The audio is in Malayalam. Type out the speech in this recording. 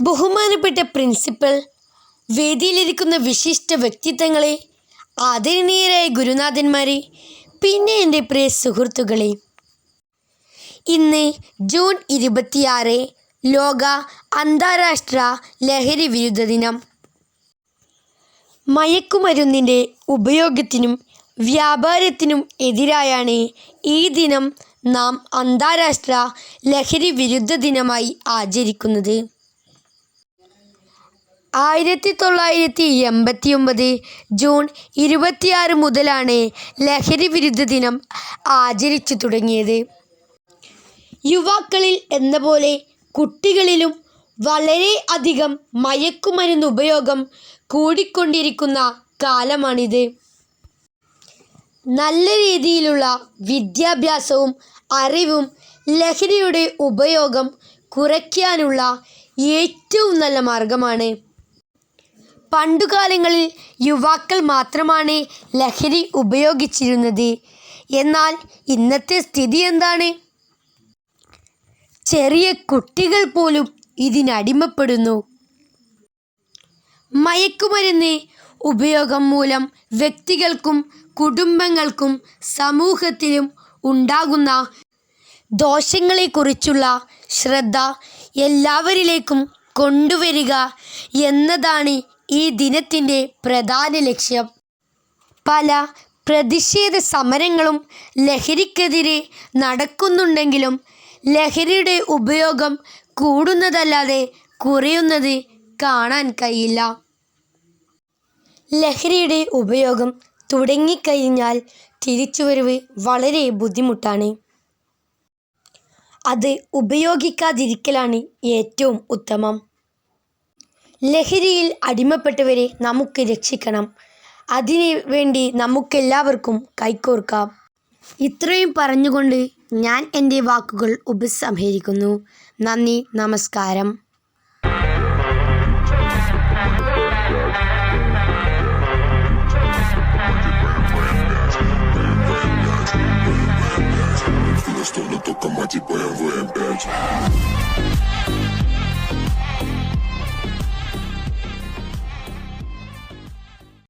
ബഹുമാനപ്പെട്ട പ്രിൻസിപ്പൽ വേദിയിലിരിക്കുന്ന വിശിഷ്ട വ്യക്തിത്വങ്ങളെ ആദരണീയരായ ഗുരുനാഥന്മാരെ പിന്നെ എന്റെ പ്രിയ സുഹൃത്തുക്കളെ. ഇന്ന് ജൂൺ ഇരുപത്തിയാറ് ലോക അന്താരാഷ്ട്ര ലഹരി വിരുദ്ധ ദിനം. മയക്കുമരുന്നിന്റെ ഉപയോഗത്തിനും വ്യാപാരത്തിനും എതിരായാണ് ഈ ദിനം നാം അന്താരാഷ്ട്ര ലഹരി വിരുദ്ധ ദിനമായി ആചരിക്കുന്നത്. ആയിരത്തി തൊള്ളായിരത്തി എൺപത്തി ഒമ്പത് ജൂൺ ഇരുപത്തിയാറ് മുതലാണ് ലഹരി വിരുദ്ധ ദിനം ആചരിച്ചു തുടങ്ങിയത്. യുവാക്കളിൽ എന്ന പോലെ കുട്ടികളിലും വളരെ അധികം മയക്കുമരുന്ന് ഉപയോഗം കൂടിക്കൊണ്ടിരിക്കുന്ന കാലമാണിത്. നല്ല രീതിയിലുള്ള വിദ്യാഭ്യാസവും അറിവും ലഹരിയുടെ ഉപയോഗം കുറയ്ക്കാനുള്ള ഏറ്റവും നല്ല മാർഗമാണ്. പണ്ടുകാലങ്ങളിൽ യുവാക്കൾ മാത്രമാണ് ലഹരി ഉപയോഗിച്ചിരുന്നത്. എന്നാൽ ഇന്നത്തെ സ്ഥിതി എന്താണ്? ചെറിയ കുട്ടികൾ പോലും ഇതിനടിമപ്പെടുന്നു മയക്കുമരുന്ന് ഉപയോഗം മൂലം വ്യക്തികൾക്കും കുടുംബങ്ങൾക്കും സമൂഹത്തിലും ഉണ്ടാകുന്ന ദോഷങ്ങളെക്കുറിച്ചുള്ള ശ്രദ്ധ എല്ലാവരിലേക്കും കൊണ്ടുവരിക എന്നതാണ് ഈ ദിനത്തിന്റെ പ്രധാന ലക്ഷ്യം. പല പ്രതിഷേധ സമരങ്ങളും ലഹരിക്കെതിരെ നടക്കുന്നുണ്ടെങ്കിലും ലഹരിയുടെ ഉപയോഗം കൂടുന്നതല്ലാതെ കുറയുന്നത് കാണാൻ കഴിയില്ല. ലഹരിയുടെ ഉപയോഗം തുടങ്ങിക്കഴിഞ്ഞാൽ തിരിച്ചുവരവ് വളരെ ബുദ്ധിമുട്ടാണ്. അത് ഉപയോഗിക്കാതിരിക്കലാണ് ഏറ്റവും ഉത്തമം. ലഹരിയിൽ അടിമപ്പെട്ടവരെ നമുക്ക് രക്ഷിക്കണം. അതിനു വേണ്ടി നമുക്കെല്ലാവർക്കും കൈകോർക്കാം. ഇത്രയും പറഞ്ഞുകൊണ്ട് ഞാൻ എന്റെ വാക്കുകൾ ഉപസംഹരിക്കുന്നു. നന്ദി നമസ്കാരം. Voy a ver